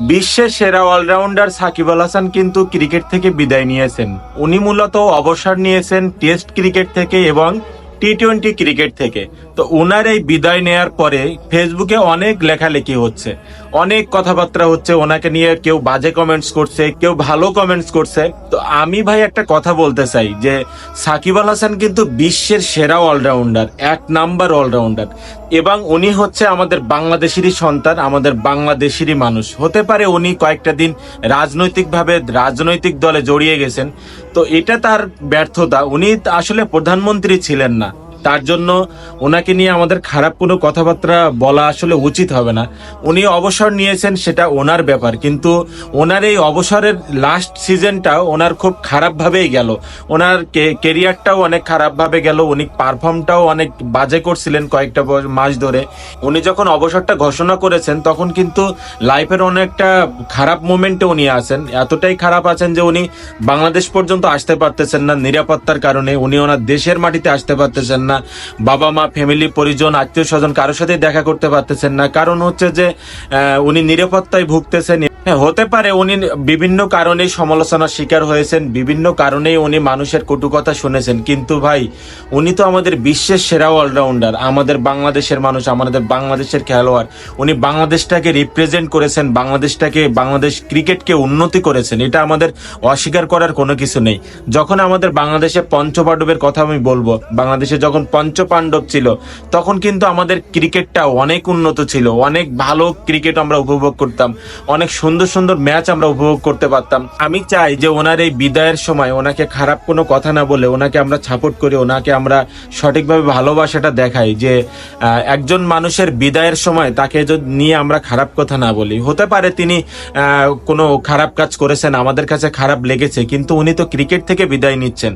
বিশ্বের সেরা অলরাউন্ডার সাকিব আল হাসান কিন্তু ক্রিকেট থেকে বিদায় নিয়েছেন। উনি মূলত অবসর নিয়েছেন টেস্ট ক্রিকেট থেকে এবং টি টোয়েন্টি ক্রিকেট থেকে। তো ওনার এই বিদায় নেয়ার পরে ফেসবুকে অনেক লেখালেখি হচ্ছে। অনেক কথাবার্তা হচ্ছে, ওনাকে নিয়ে কেউ বাজে কমেন্টস করছে, কেউ ভালো কমেন্টস করছে। তো আমি ভাই একটা কথা বলতে চাই যে সাকিব আল হাসান কিন্তু বিশ্বের সেরা অলরাউন্ডার, এক নাম্বার অলরাউন্ডার। এবং উনি হচ্ছে আমাদের বাংলাদেশেরই সন্তান, আমাদের বাংলাদেশেরই মানুষ। হতে পারে উনি কয়েকটা দিন রাজনৈতিকভাবে রাজনৈতিক দলে জড়িয়ে গেছেন। তো এটা তার ব্যর্থতা। উনি আসলে প্রধানমন্ত্রী ছিলেন না। তার জন্য ওনাকে নিয়ে আমাদের খারাপ কোনো কথাবার্তা বলা আসলে উচিত হবে না। উনি অবসর নিয়েছেন, সেটা ওনার ব্যাপার। কিন্তু ওনার এই অবসরের লাস্ট সিজনটা ওনার খুব খারাপভাবেই গেল। ওনার কেরিয়ারটাও অনেক খারাপভাবে গেল। উনি পারফর্মটাও অনেক বাজে করছিলেন কয়েকটা মাস ধরে। উনি যখন অবসরটা ঘোষণা করেছেন, তখন কিন্তু লাইফের অনেকটা খারাপ মোমেন্টে উনি আছেন। এতটাই খারাপ আছেন যে উনি বাংলাদেশ পর্যন্ত আসতে পারতেছেন না নিরাপত্তার কারণে। উনি ওনার দেশের মাটিতে আসতে পারতেছেন না। বাবা মা ফ্যামিলি পরিজন আত্মীয় স্বজন কারোর সাথে দেখা করতে পারতেছেন না। কারণ হচ্ছে যে উনি নিরাপত্তায় ভুগতেছেন। হ্যাঁ হতে পারে উনি বিভিন্ন কারণে সমালোচনার শিকার হয়েছেন, বিভিন্ন কারণেই উনি মানুষের কটু কথা শুনেছেন। কিন্তু ভাই, উনি তো আমাদের বিশ্বের সেরা অলরাউন্ডার আমাদের বাংলাদেশের মানুষ, আমাদের বাংলাদেশের খেলোয়াড়। উনি বাংলাদেশটাকে রিপ্রেজেন্ট করেছেন, বাংলাদেশটাকে, বাংলাদেশ ক্রিকেটকে উন্নতি করেছেন। এটা আমাদের অস্বীকার করার কোনো কিছু নেই। যখন আমাদের বাংলাদেশে পঞ্চপাণ্ডবের কথা আমি বলব, বাংলাদেশে যখন পঞ্চপাণ্ডব ছিল, তখন কিন্তু আমাদের ক্রিকেটটা অনেক উন্নত ছিল। অনেক ভালো ক্রিকেট আমরা উপভোগ করতাম। অনেক সুন্দর সুন্দর সুন্দর ম্যাচ আমরা উপভোগ করতে পারতাম। আমি চাই যে ওনার এই বিদায়ের সময় ওনাকে খারাপ কোনো কথা না বলে ওনাকে আমরা সাপোর্ট করি, ওনাকে আমরা সঠিকভাবে ভালোবাসাটা দেখাই যে একজন মানুষের বিদায়ের সময় তাকে যদি নিয়ে আমরা খারাপ কথা না বলি। হতে পারে তিনি কোনো খারাপ কাজ করেছেন, আমাদের কাছে খারাপ লেগেছে, কিন্তু উনি তো ক্রিকেট থেকে বিদায় নিচ্ছেন।